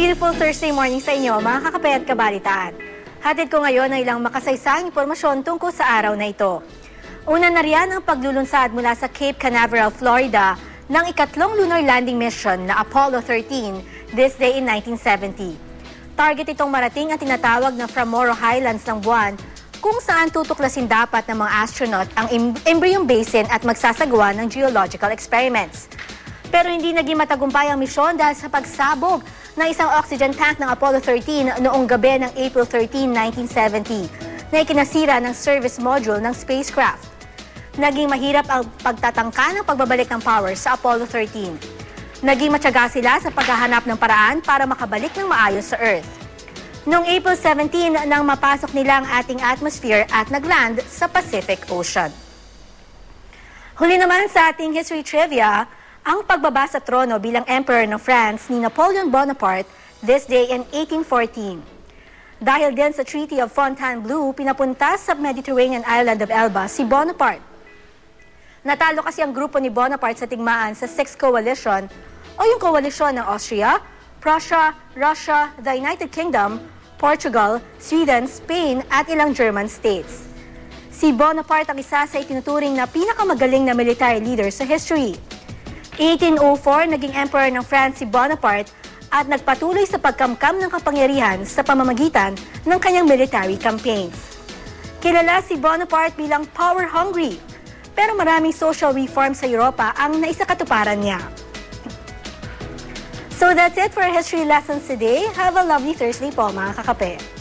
beautiful Thursday morning sa inyo, mga kakape at kabalitaan. Hatid ko ngayon ang ilang makasaysang impormasyon tungkol sa araw na ito. Una na riyan ang paglulunsad mula sa Cape Canaveral, Florida ng ikatlong lunar landing mission na Apollo 13 this day in 1970. Target itong marating ang tinatawag na Framoro Highlands ng buwan kung saan tutuklasin dapat ng mga astronaut ang em- embryong basin at magsasagawa ng geological experiments. Pero hindi naging matagumpay ang misyon dahil sa pagsabog ng isang oxygen tank ng Apollo 13 noong gabi ng April 13, 1970 na ikinasira ng service module ng spacecraft. Naging mahirap ang pagtatangka ng pagbabalik ng power sa Apollo 13. Naging matyaga sila sa paghahanap ng paraan para makabalik ng maayos sa Earth. Noong April 17 nang mapasok nila ang ating atmosphere at nagland sa Pacific Ocean. Huli naman sa ating history trivia, ang pagbaba sa trono bilang Emperor ng France ni Napoleon Bonaparte this day in 1814. Dahil din sa Treaty of Fontainebleau, pinapunta sa Mediterranean island of Elba si Bonaparte. Natalo kasi ang grupo ni Bonaparte sa tigmaan sa Sixth Coalition o yung koalisyon ng Austria, Prussia, Russia, the United Kingdom, Portugal, Sweden, Spain at ilang German states. Si Bonaparte ang isa sa itinuturing na pinakamagaling na military leader sa history. 1804, naging emperor ng France si Bonaparte at nagpatuloy sa pagkamkam ng kapangyarihan sa pamamagitan ng kanyang military campaigns. Kilala si Bonaparte bilang power-hungry, pero maraming social reforms sa Europa ang naisakatuparan niya. So that's it for history lessons today. Have a lovely Thursday po mga kakape.